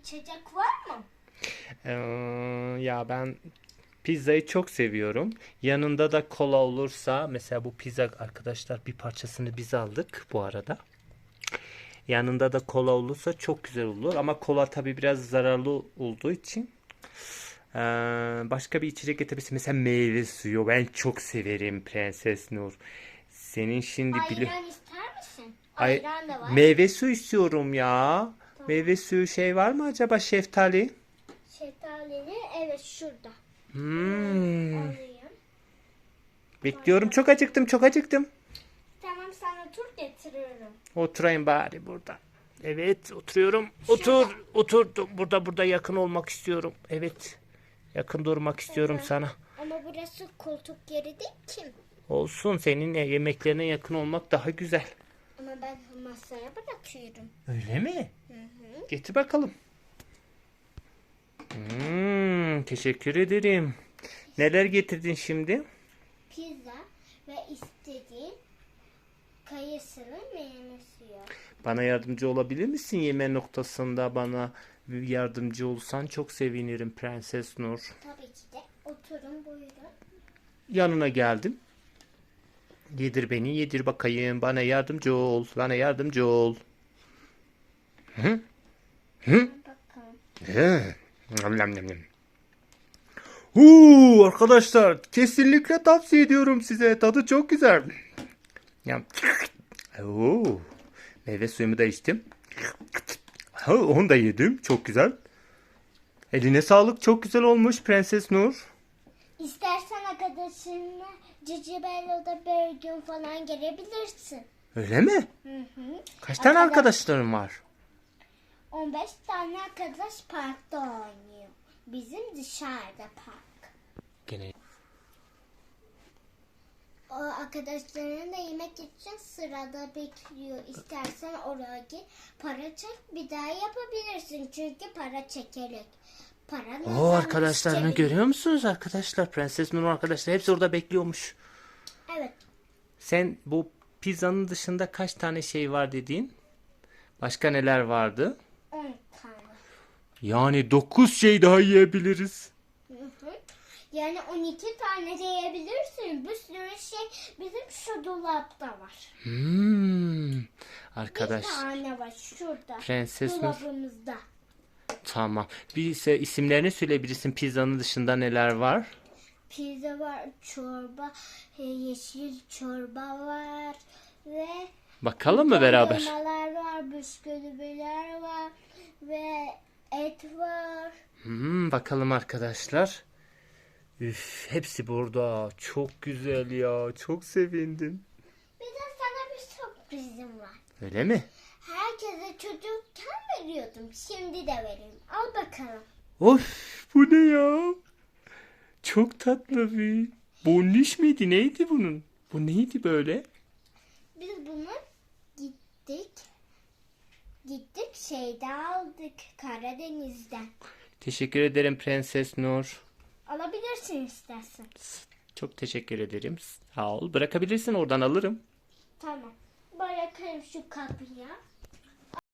içecek var mı? Ee, ya ben pizzayı çok seviyorum. Yanında da kola olursa mesela bu pizza arkadaşlar bir parçasını biz aldık bu arada. Yanında da kola olursa çok güzel olur ama kola tabii biraz zararlı olduğu için ee, başka bir içecek getirebilirsin. Mesela meyve suyu ben çok severim Prenses Nur. Senin şimdi Ayran ister misin? Ay, Ayran da var. meyve suyu istiyorum ya. Meyve suyu şey var mı acaba şeftali? Şeftalili evet şurada. Hmm. Alayım. Bekliyorum. Çok acıktım, çok acıktım. Tamam sana tur getiriyorum. Oturayım bari burada. Evet, oturuyorum. Otur, oturdum. Burada burada yakın olmak istiyorum. Evet. Yakın durmak istiyorum sana. Ama burası koltuk yeri değil ki. Olsun. Senin yemeklerine yakın olmak daha güzel. Ama ben masaya bırakıyorum. Öyle mi? Getir bakalım. Hmm, teşekkür ederim. Neler getirdin şimdi? Pizza ve istediğin kayısılı meyve suyu. Bana yardımcı olabilir misin yeme noktasında bana yardımcı olsan çok sevinirim Prenses Nur. Tabii ki de oturun buyurun. Yanına geldim. Yedir beni, yedir bakayım. Bana yardımcı ol. Bana yardımcı ol. Bakın. He. Nam nam arkadaşlar kesinlikle tavsiye ediyorum size. Tadı çok güzel. Yam. Oo. Meyve suyumu da içtim. Onu da yedim. Çok güzel. Eline sağlık. Çok güzel olmuş Prenses Nur. İstersen arkadaşınla Cici Bello'da bir gün falan gelebilirsin. Öyle mi? Hı hı. Kaç tane Arkadaş- arkadaşların var? 15 tane arkadaş parkta oynuyor. Bizim dışarıda park. Gene. O arkadaşların da yemek için sırada bekliyor. İstersen oraya git para çek bir daha yapabilirsin. Çünkü para çekerek. Para Oo arkadaşlarını isterim? görüyor musunuz arkadaşlar? Prenses Nur arkadaşlar hepsi orada bekliyormuş. Evet. Sen bu pizzanın dışında kaç tane şey var dediğin? Başka neler vardı? 10 tane. Yani 9 şey daha yiyebiliriz. Hı hı. Yani 12 tane de yiyebilirsin. Bir sürü şey bizim şu dolapta var. Hmm. Bir Arkadaş tane var şurada. Prenses Nur. Tamam. Bir ise isimlerini söyleyebilirsin pizzanın dışında neler var? Pizza var, çorba, e, yeşil çorba var ve Bakalım mı beraber? dondurmalar var, bisküviler var ve et var. Hmm, bakalım arkadaşlar. Üf, hepsi burada. Çok güzel ya. Çok sevindim. Bir de sana bir sürprizim var. Öyle mi? Herkese çocukken veriyordum. Şimdi de vereyim. Al bakalım. Of bu ne ya? Çok tatlı bir. Bonniş miydi? Neydi bunun? Bu neydi böyle? Biz bunu gittik. Gittik şeyde aldık Karadeniz'den. Teşekkür ederim Prenses Nur. Alabilirsin istersen. Çok teşekkür ederim. Sağ ol. Bırakabilirsin oradan alırım. Tamam. Bırakayım şu kapıya.